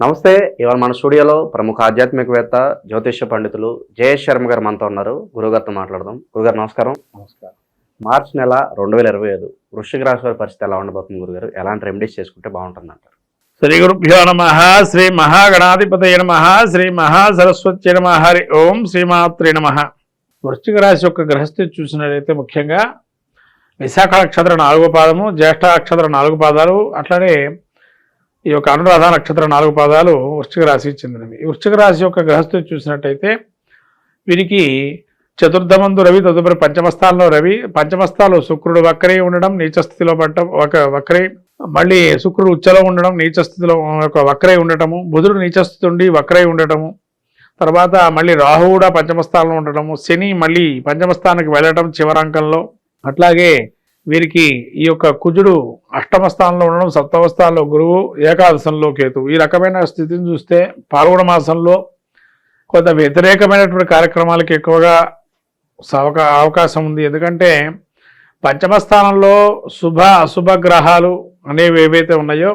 నమస్తే ఇవాళ మన స్టూడియోలో ప్రముఖ ఆధ్యాత్మికవేత్త జ్యోతిష్య పండితులు జయేష్ శర్మ గారు మనతో ఉన్నారు. గురుగారితో మాట్లాడదాం. గురుగారు నమస్కారం. నమస్కారం. మార్చి నెల రెండు వేల ఇరవై ఐదు వృశ్చిక రాశి వారి పరిస్థితి ఎలా ఉండబోతుంది గురుగారు ఎలాంటి రెమెడీస్ చేసుకుంటే బాగుంటుంది అంటారు శ్రీ గురుభ్యో నమ శ్రీ మహాగణాధిపతయ నమ శ్రీ మహాసరస్వతి నమ హరి ఓం శ్రీమాత్రి నమ. వృశ్చిక రాశి యొక్క గ్రహస్థితి చూసినట్లయితే ముఖ్యంగా విశాఖ నక్షత్ర నాలుగో పాదము జ్యేష్ఠ నక్షత్ర నాలుగు పాదాలు అట్లానే ఈ యొక్క అనురాధ నక్షత్ర నాలుగు పాదాలు వృశ్చిక రాశికి చెందినవి. ఈ వృశ్చిక రాశి యొక్క గ్రహస్థితి చూసినట్టయితే వీరికి చతుర్థమందు రవి తదుపరి పంచమస్థానంలో రవి పంచమస్థాలు శుక్రుడు వక్రై ఉండడం నీచస్థితిలో పడటం ఒక వక్రై మళ్ళీ శుక్రుడు ఉచ్చలో ఉండడం నీచస్థితిలో ఒక వక్రై ఉండటము బుధుడు నీచస్థితి ఉండి వక్రై ఉండటము తర్వాత మళ్ళీ రాహు కూడా పంచమస్థానంలో ఉండటము శని మళ్ళీ పంచమస్థానానికి వెళ్ళటం చివరంకంలో అట్లాగే వీరికి ఈ యొక్క కుజుడు అష్టమ స్థానంలో ఉండడం సప్తమ స్థానంలో గురువు ఏకాదశంలో కేతు ఈ రకమైన స్థితిని చూస్తే పాల్గొన మాసంలో కొంత వ్యతిరేకమైనటువంటి కార్యక్రమాలకు ఎక్కువగా సవక అవకాశం ఉంది. ఎందుకంటే పంచమ స్థానంలో శుభ అశుభ గ్రహాలు అనేవి ఏవైతే ఉన్నాయో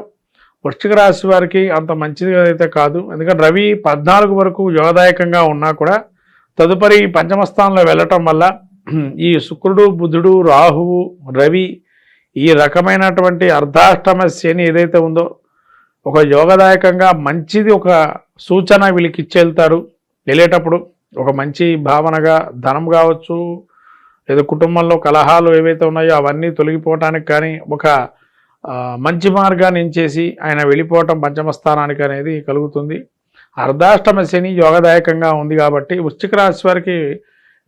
వృశ్చిక రాశి వారికి అంత మంచిది అయితే కాదు. ఎందుకంటే రవి పద్నాలుగు వరకు యోగదాయకంగా ఉన్నా కూడా తదుపరి పంచమ స్థానంలో వెళ్ళటం వల్ల ఈ శుక్రుడు బుధుడు రాహువు రవి ఈ రకమైనటువంటి అర్ధాష్టమ శని ఏదైతే ఉందో ఒక యోగదాయకంగా మంచిది ఒక సూచన వీళ్ళకి ఇచ్చేళ్తారు వెళ్ళేటప్పుడు ఒక మంచి భావనగా ధనం కావచ్చు లేదా కుటుంబంలో కలహాలు ఏవైతే ఉన్నాయో అవన్నీ తొలగిపోవటానికి కానీ ఒక మంచి మార్గాన్ని ఎంచేసి ఆయన వెళ్ళిపోవటం పంచమ స్థానానికి అనేది కలుగుతుంది. అర్ధాష్టమ శని యోగదాయకంగా ఉంది కాబట్టి వృశ్చిక రాశి వారికి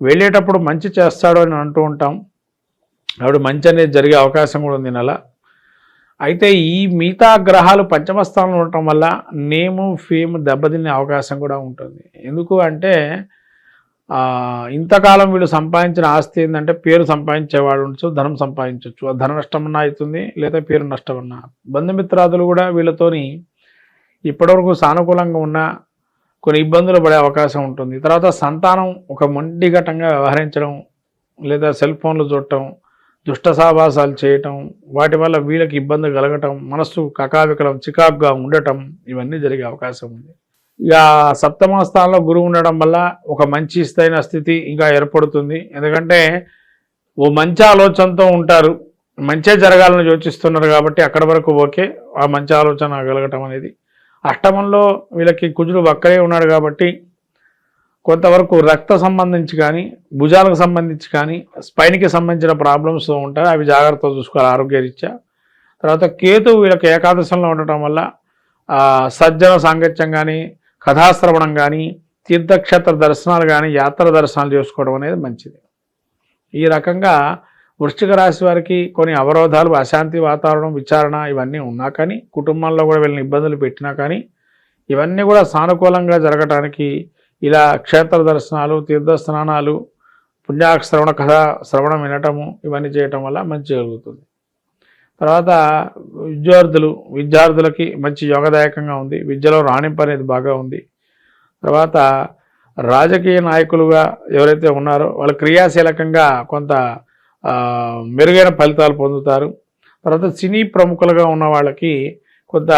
వెళ్ళేటప్పుడు మంచి చేస్తాడు అని అంటూ ఉంటాం. ఆవిడ మంచి అనేది జరిగే అవకాశం కూడా ఉంది నెల. అయితే ఈ మిగతా గ్రహాలు పంచమ స్థానంలో ఉండటం వల్ల నేము ఫేమ్ దెబ్బతినే అవకాశం కూడా ఉంటుంది. ఎందుకు అంటే ఇంతకాలం వీళ్ళు సంపాదించిన ఆస్తి ఏంటంటే పేరు సంపాదించేవాడు ఉండొచ్చు ధనం సంపాదించవచ్చు ఆ ధన నష్టమన్నా అవుతుంది లేదా పేరు నష్టమన్నా బంధుమిత్రాదులు కూడా వీళ్ళతోని ఇప్పటివరకు సానుకూలంగా ఉన్న కొన్ని ఇబ్బందులు పడే అవకాశం ఉంటుంది. తర్వాత సంతానం ఒక మొండిఘటంగా వ్యవహరించడం లేదా సెల్ ఫోన్లు చూడటం దుష్ట సావాసాలు చేయటం వాటి వల్ల వీళ్ళకి ఇబ్బంది కలగటం మనస్సు కకావికలం చికాకుగా ఉండటం ఇవన్నీ జరిగే అవకాశం ఉంది. ఇక సప్తమ స్థానంలో గురువు ఉండడం వల్ల ఒక మంచి స్థైన స్థితి ఇంకా ఏర్పడుతుంది. ఎందుకంటే ఓ మంచి ఆలోచనతో ఉంటారు. మంచే జరగాలని యోచిస్తున్నారు కాబట్టి అక్కడి వరకు ఓకే ఆ మంచి ఆలోచన కలగటం అనేది. అష్టమంలో వీళ్ళకి కుజుడు వక్కరే ఉన్నాడు కాబట్టి కొంతవరకు రక్త సంబంధించి కానీ భుజాలకు సంబంధించి కానీ స్పైన్కి సంబంధించిన ప్రాబ్లమ్స్ ఉంటాయి. అవి జాగ్రత్తగా చూసుకోవాలి ఆరోగ్యరీత్యా. తర్వాత కేతు వీళ్ళకి ఏకాదశంలో ఉండటం వల్ల సజ్జన సాంగత్యం కానీ కథాశ్రవణం కానీ తీర్థక్షేత్ర దర్శనాలు కానీ యాత్ర దర్శనాలు చేసుకోవడం అనేది మంచిది. ఈ రకంగా వృశ్చిక రాశి వారికి కొన్ని అవరోధాలు అశాంతి వాతావరణం విచారణ ఇవన్నీ ఉన్నా కానీ కుటుంబంలో కూడా వీళ్ళని ఇబ్బందులు పెట్టినా కానీ ఇవన్నీ కూడా సానుకూలంగా జరగటానికి ఇలా క్షేత్ర దర్శనాలు తీర్థ స్నానాలు పుణ్యాశ్రవణ కథ శ్రవణం వినటము ఇవన్నీ చేయటం వల్ల మంచి జరుగుతుంది. తర్వాత విద్యార్థులు విద్యార్థులకి మంచి యోగదాయకంగా ఉంది. విద్యలో రాణింపు అనేది బాగా ఉంది. తర్వాత రాజకీయ నాయకులుగా ఎవరైతే ఉన్నారో వాళ్ళు క్రియాశీలకంగా కొంత మెరుగైన ఫలితాలు పొందుతారు. తర్వాత సినీ ప్రముఖులుగా ఉన్న వాళ్ళకి కొంత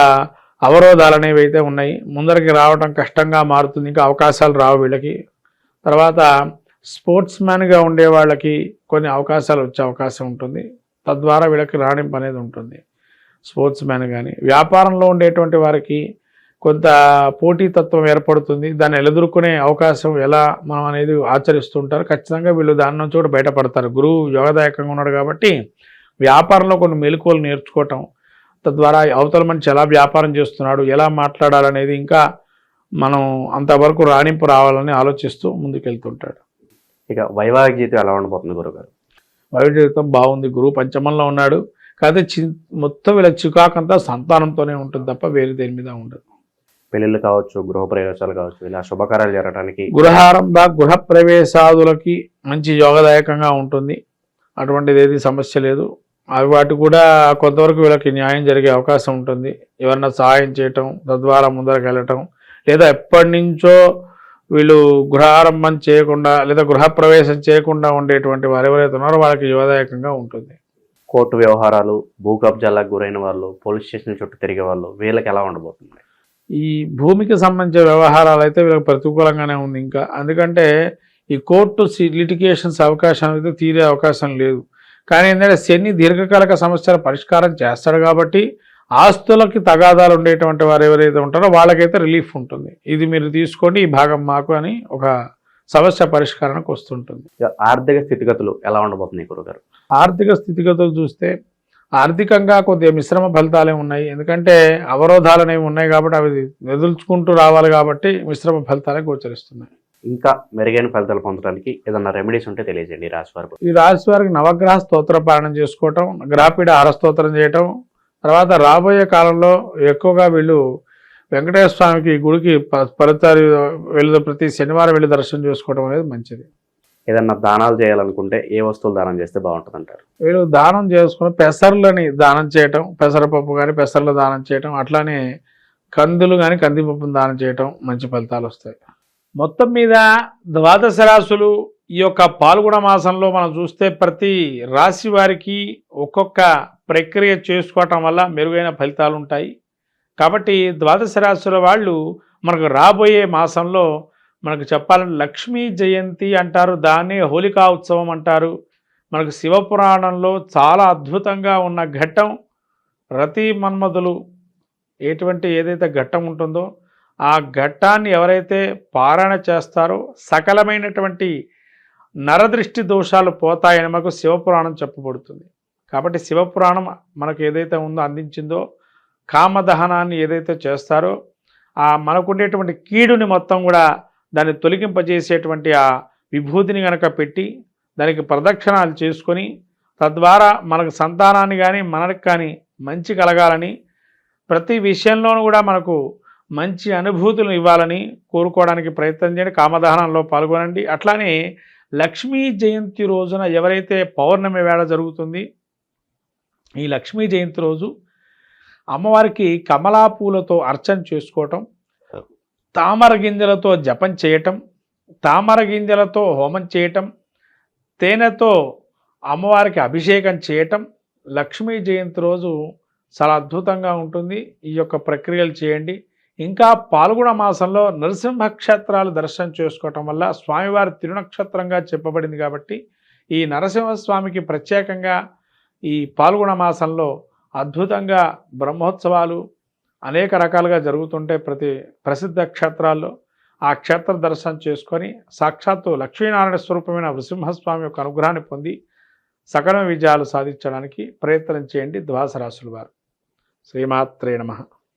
అవరోధాలు అనేవి అయితే ఉన్నాయి. ముందరికి రావడం కష్టంగా మారుతుంది. ఇంకా అవకాశాలు రావు వీళ్ళకి. తర్వాత స్పోర్ట్స్ మ్యాన్గా ఉండే వాళ్ళకి కొన్ని అవకాశాలు వచ్చే అవకాశం ఉంటుంది. తద్వారా వీళ్ళకి రాణింపు అనేది ఉంటుంది. స్పోర్ట్స్ మ్యాన్ కానీ వ్యాపారంలో ఉండేటువంటి వారికి కొంత పోటీతత్వం ఏర్పడుతుంది. దాన్ని ఎదుర్కొనే అవకాశం ఎలా మనం అనేది ఆచరిస్తుంటారు ఖచ్చితంగా వీళ్ళు దాని నుంచి కూడా బయటపడతారు. గురువు యోగదాయకంగా ఉన్నాడు కాబట్టి వ్యాపారంలో కొన్ని మెలకువలు నేర్చుకోవటం తద్వారా అవతల మనిషి ఎలా వ్యాపారం చేస్తున్నాడు ఎలా మాట్లాడాలనేది ఇంకా మనం అంతవరకు రాణింపు రావాలని ఆలోచిస్తూ ముందుకెళ్తుంటాడు. ఇక వైవాహిక జీవితం ఎలా ఉండబోతుంది గురుగారు? వైద్య జీవితం బాగుంది. గురువు పంచమంలో ఉన్నాడు. కాకపోతే చి మొత్తం వీళ్ళ చికాకంతా సంతానంతోనే ఉంటుంది తప్ప వేరే దేని మీద ఉండదు. పెళ్ళిళ్ళు కావచ్చు గృహ ప్రవేశాలు కావచ్చు ఇలా శుభకార్యాలు జరగడానికి గృహారంభ గృహ ప్రవేశాదులకి మంచి యోగదాయకంగా ఉంటుంది. అటువంటిది ఏది సమస్య లేదు. అవి వాటి కూడా కొంతవరకు వీళ్ళకి న్యాయం జరిగే అవకాశం ఉంటుంది. ఎవరన్నా సహాయం చేయటం తద్వారా ముందరకు వెళ్ళటం లేదా ఎప్పటి నుంచో వీళ్ళు గృహారంభం చేయకుండా లేదా గృహప్రవేశం చేయకుండా ఉండేటువంటి వారు ఎవరైతే ఉన్నారో వాళ్ళకి యోగదాయకంగా ఉంటుంది. కోర్టు వ్యవహారాలు భూ కబ్జాలకు గురైన వాళ్ళు పోలీస్ స్టేషన్ చుట్టూ తిరిగే వాళ్ళు వీళ్ళకి ఎలా ఉండబోతుంది? ఈ భూమికి సంబంధించిన వ్యవహారాలు అయితే వీళ్ళకి ప్రతికూలంగానే ఉంది ఇంకా. ఎందుకంటే ఈ కోర్టు లిటిగేషన్స్ అవకాశం అయితే తీరే అవకాశం లేదు. కానీ ఏంటంటే శని దీర్ఘకాలిక సమస్యల పరిష్కారం చేస్తాడు కాబట్టి ఆస్తులకి తగాదాలు ఉండేటువంటి వారు ఎవరైతే ఉంటారో వాళ్ళకైతే రిలీఫ్ ఉంటుంది. ఇది మీరు తీసుకోండి ఈ భాగం మాకు అని ఒక సమస్య పరిష్కారానికి వస్తుంటుంది. ఆర్థిక స్థితిగతులు ఎలా ఉండబోతున్నాయి గురుగారు? ఆర్థిక స్థితిగతులు చూస్తే ఆర్థికంగా కొద్దిగా మిశ్రమ ఫలితాలే ఉన్నాయి. ఎందుకంటే అవరోధాలు అనేవి ఉన్నాయి కాబట్టి అవి ఎదుర్చుకుంటూ రావాలి కాబట్టి మిశ్రమ ఫలితాలే గోచరిస్తున్నాయి. ఇంకా మెరుగైన ఫలితాలు పొందడానికి ఏదన్నా రెమెడీస్ ఉంటే తెలియజేయండి ఈ రాశి వారికి ఈ రాశి వారికి నవగ్రహ స్తోత్ర పాలన చేసుకోవటం గ్రాపీడ ఆర స్తోత్రం చేయటం తర్వాత రాబోయే కాలంలో ఎక్కువగా వీళ్ళు వెంకటేశ్వర స్వామికి గుడికి ప- పలుతారు వెళ్ళి ప్రతి శనివారం వెళ్ళి దర్శనం చేసుకోవడం అనేది మంచిది. ఏదన్నా దానాలు చేయాలనుకుంటే ఏ వస్తువులు దానం చేస్తే బాగుంటుంది అంటారు వీళ్ళు దానం చేసుకుని పెసర్లని దానం చేయటం పెసరపప్పు కానీ పెసర్లు దానం చేయటం అట్లానే కందులు కానీ కందిపప్పును దానం చేయటం మంచి ఫలితాలు వస్తాయి. మొత్తం మీద ద్వాదశ రాశులు ఈ యొక్క పాల్గొన మాసంలో మనం చూస్తే ప్రతి రాశి వారికి ఒక్కొక్క ప్రక్రియ చేసుకోవటం వల్ల మెరుగైన ఫలితాలు ఉంటాయి. కాబట్టి ద్వాదశ రాశుల వాళ్ళు మనకు రాబోయే మాసంలో మనకు చెప్పాలంటే లక్ష్మీ జయంతి అంటారు దాన్నే హోలికా ఉత్సవం అంటారు. మనకు శివపురాణంలో చాలా అద్భుతంగా ఉన్న ఘట్టం రతి మన్మధులు ఎటువంటి ఏదైతే ఘట్టం ఉంటుందో ఆ ఘట్టాన్ని ఎవరైతే పారాయణ చేస్తారో సకలమైనటువంటి నరదృష్టి దోషాలు పోతాయని మనకు శివపురాణం చెప్పబడుతుంది. కాబట్టి శివపురాణం మనకు ఏదైతే ఉందో అందించిందో కామదహనాన్ని ఏదైతే చేస్తారో ఆ మనకుండేటువంటి కీడుని మొత్తం కూడా దాన్ని తొలగింపజేసేటువంటి ఆ విభూతిని గనక పెట్టి దానికి ప్రదక్షిణాలు చేసుకొని తద్వారా మనకు సంతానాన్ని కానీ మనకు కానీ మంచి కలగాలని ప్రతి విషయంలోనూ కూడా మనకు మంచి అనుభూతులు ఇవ్వాలని కోరుకోవడానికి ప్రయత్నం చేయండి కామదహనంలో పాల్గొనండి. అట్లానే లక్ష్మీ జయంతి రోజున ఎవరైతే పౌర్ణమి వేళ జరుగుతుంది ఈ లక్ష్మీ జయంతి రోజు అమ్మవారికి కమలా పూలతో అర్చన చేసుకోవటం తామర గింజలతో జపం చేయటం తామర గింజలతో హోమం చేయటం తేనెతో అమ్మవారికి అభిషేకం చేయటం లక్ష్మీ జయంతి రోజు చాలా అద్భుతంగా ఉంటుంది. ఈ యొక్క ప్రక్రియలు చేయండి. ఇంకా పాల్గొన మాసంలో నరసింహ క్షేత్రాలు దర్శనం చేసుకోవటం వల్ల స్వామివారి తిరునక్షత్రంగా చెప్పబడింది కాబట్టి ఈ నరసింహస్వామికి ప్రత్యేకంగా ఈ పాల్గొన మాసంలో అద్భుతంగా బ్రహ్మోత్సవాలు అనేక రకాలుగా జరుగుతుంటే ప్రతి ప్రసిద్ధ క్షేత్రాల్లో ఆ క్షేత్ర దర్శనం చేసుకొని సాక్షాత్తు లక్ష్మీనారాయణ స్వరూపమైన నృసింహస్వామి యొక్క అనుగ్రహాన్ని పొంది సకల విజయాలు సాధించడానికి ప్రయత్నం చేయండి ద్వాసరాశులు వారు. శ్రీమాత్రే నమః.